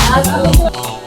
ভালো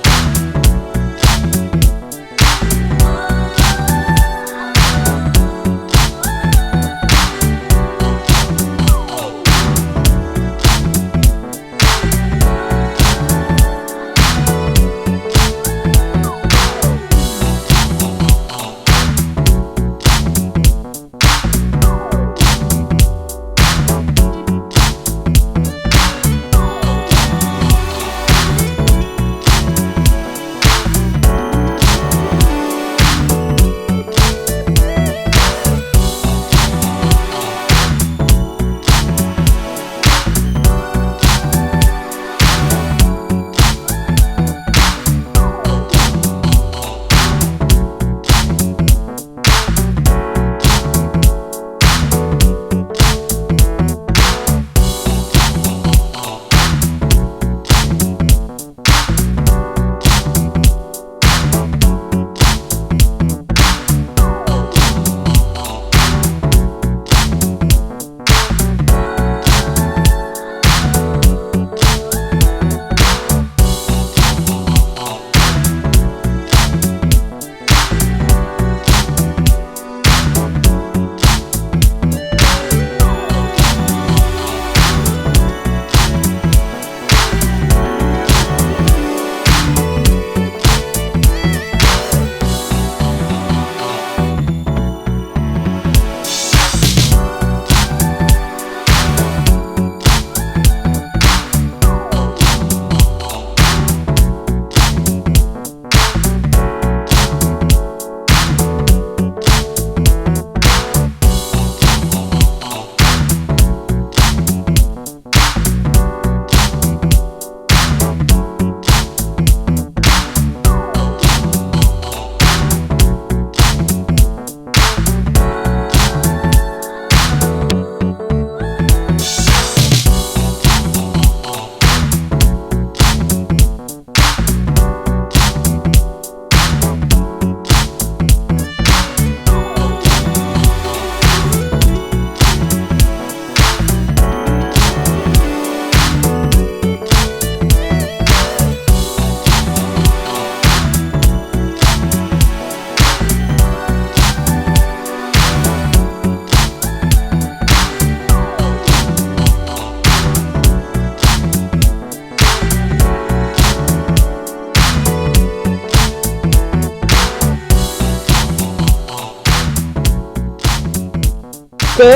వస్తే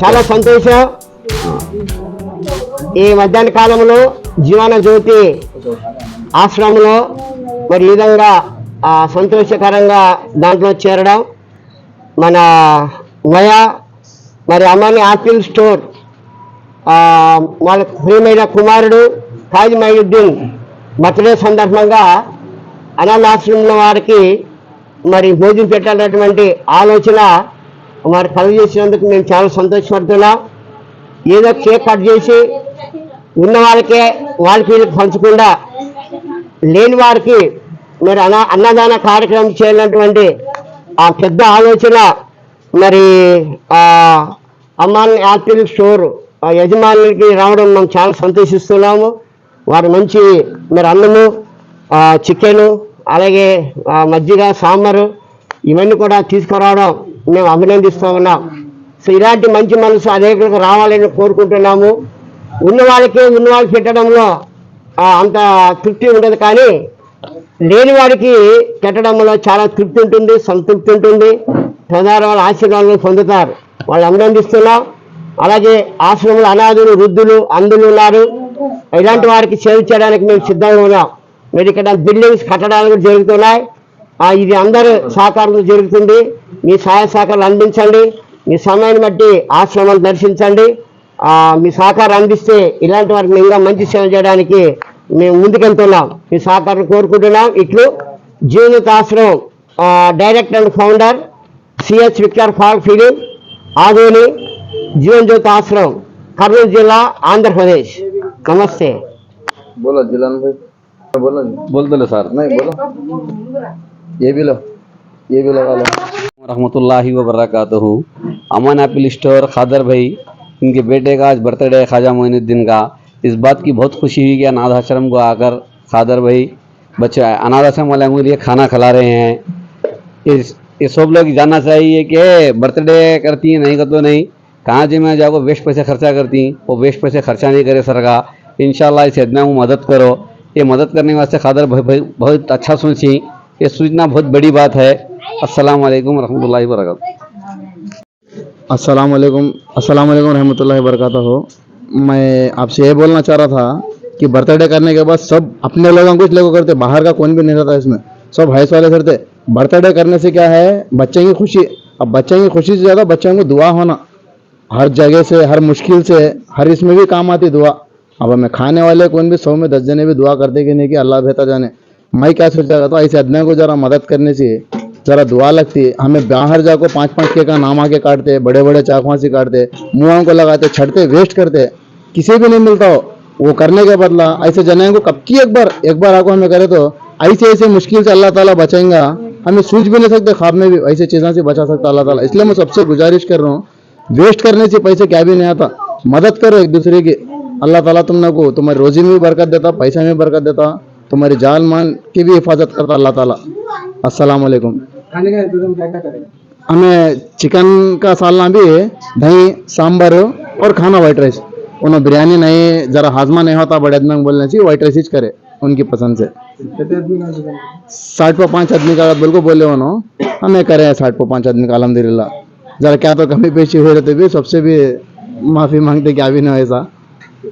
చాలా సంతోషం. ఈ మధ్యాహ్న కాలంలో జీవన జ్యోతి ఆశ్రమంలో మరి ఈ విధంగా సంతోషకరంగా దాంట్లో చేరడం మన నయా మరి అమ్మని ఆపిల్ స్టోర్ వాళ్ళ ప్రియమైన కుమారుడు కాజీ మైనుద్దీన్ బర్త్డే సందర్భంగా అనాథాశ్రమంలో వారికి మరి భోజనం పెట్టాలన్నటువంటి ఆలోచన వారు కలుగు చేసినందుకు మేము చాలా సంతోషపడుతున్నాం. ఏదో కేక్ కట్ చేసి ఉన్న వాళ్ళకే వాళ్ళకి పంచకుండా లేని వారికి మరి అన్న అన్నదాన కార్యక్రమం చేయాలన్నటువంటి ఆ పెద్ద ఆలోచన మరి అమ్మాన్ యాపిల్ స్టోర్ యజమానులకి రావడం మేము చాలా సంతోషిస్తున్నాము. వారు మంచి మరి అన్నము చికెను అలాగే మజ్జిగ సాంబారు ఇవన్నీ కూడా తీసుకురావడం మేము అభినందిస్తూ ఉన్నాం సో ఇలాంటి మంచి మనసు అనేకులకు రావాలని కోరుకుంటున్నాము. ఉన్న వాళ్ళకి ఉన్న వాళ్ళకి పెట్టడంలో అంత తృప్తి ఉండదు కానీ లేని వారికి పెట్టడంలో చాలా తృప్తి ఉంటుంది సంతృప్తి ఉంటుంది. ప్రధాన వాళ్ళ ఆశీర్వాదాలు పొందుతారు. వాళ్ళు అభినందిస్తున్నాం. అలాగే ఆశ్రమంలో అనాథులు వృద్ధులు అందులు ఉన్నారు. ఇలాంటి వారికి సేవ చేయడానికి మేము సిద్ధంగా ఉన్నాం. మీరు ఇక్కడ బిల్డింగ్స్ కట్టడాలు జరుగుతున్నాయి. ఇది అందరూ సహకారంతో జరుగుతుంది. మీ సహాయ సహకారాలు అందించండి. మీ సమయాన్ని బట్టి ఆశ్రమాలు దర్శించండి. మీ సహకారం అందిస్తే ఇలాంటి వారికి ఇంకా మంచి సేవ చేయడానికి మేము ముందుకెళ్తున్నాం. మీ సహకారం కోరుకుంటున్నాం. ఇట్లు Jeevitashramam director and founder CH Victor fall ఫిలిం ఆదోని జీవన్ జ్యోతి ఆశ్రమం కర్నూలు జిల్లా ఆంధ్రప్రదేశ్. నమస్తే. బోలో జిల్లా సార్. ఏబీలో ఏబీలో కావాలి रहमतुल्लाहि व बरकातहू। अमन एप्पल स्टोर, खादर भाई, इनके बेटे का आज बर्थडे है, ख्वाजा मोइनुद्दीन का। इस बात की बहुत खुशी हुई कि अनाथ आश्रम को आकर खादर भाई, बच्चे, अनाथ आश्रम वाले के लिए खाना खिला रहे हैं। इस ये सब लोग जानना चाहिए कि बर्थडे करती हैं, नहीं कर तो नहीं। कहाँ जी में जाओ वेस्ट पैसे खर्चा करती वो वेस्ट पैसे खर्चा नहीं करे सरकार। इंशाल्लाह इस योजना में मदद करो। ये मदद करने वास्ते खादर भाई, बहुत अच्छा सोची। ये सूचना बहुत बड़ी बात है। अस्सलाम वालेकुम रहमतुल्लाहि बरकातहू अस्सलाम वबरकातुहू मैं आपसे ये बोलना चाह रहा था कि बर्थडे करने के बाद सब अपने लोगों कुछ लोगों करते, बाहर का कौन भी नहीं रहता इसमें। सब हाइस वाले करते। बर्थडे करने से क्या है, बच्चे की खुशी। अब बच्चे की खुशी से ज़्यादा बच्चों को दुआ होना। हर जगह से, हर मुश्किल से, हर इसमें भी काम आती दुआ। अब हमें खाने वाले कौन भी, सौ में दस जने भी दुआ करते कि नहीं कि अल्लाह बेहतर जाने। मैं क्या सोचा था ऐसे आदमी को जरा मदद करने से जरा दुआ लगती। है हमें बाहर जाकर पाँच पाँच के का नाम आके काटते बड़े बड़े चाकुओं से काटते मुँहों को लगाते, छड़ते वेस्ट करते। किसी भी नहीं मिलता हो, वो करने के बदला। ऐसे जने को कब की एक बार एक बार आको हमें करे तो ऐसे ऐसे मुश्किल से अल्लाह ताला बचाएँगा। हमें सोच भी नहीं सकते ख्वाब में भी ऐसे चीज़ों से बचा सकता अल्लाह ताला। इसलिए मैं सबसे गुजारिश कर रहा हूँ वेस्ट करने से पैसे क्या भी नहीं आता। मदद करो एक दूसरे की। अल्लाह ताला तुम को, तुम्हारी रोजी में भी बरकत देता, पैसे में भी बरकत देता। तुम्हारी जान मान की भी हिफाजत करता अल्लाह ताला। अस्सलाम वालेकुम खाने का इंतज़ाम क्या क्या करेगा? हमें चिकन का सालना भी है दही सांबर और खाना वाइट राइस उन्हें बिरयानी नहीं ज़रा हाजमा नहीं होता बड़े आदमी बोलने से वाइट राइस ही करे उनकी पसंद से। है? साठ पर पाँच आदमी का बिल्कुल बोले उन्होंने हमें करे साठ पर पाँच आदमी का अलहमदिल्ला जरा क्या तो कमी पेशी हुई रहती भी सबसे भी माफ़ी मांगते क्या भी नहीं ऐसा।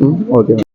Hmm, okay.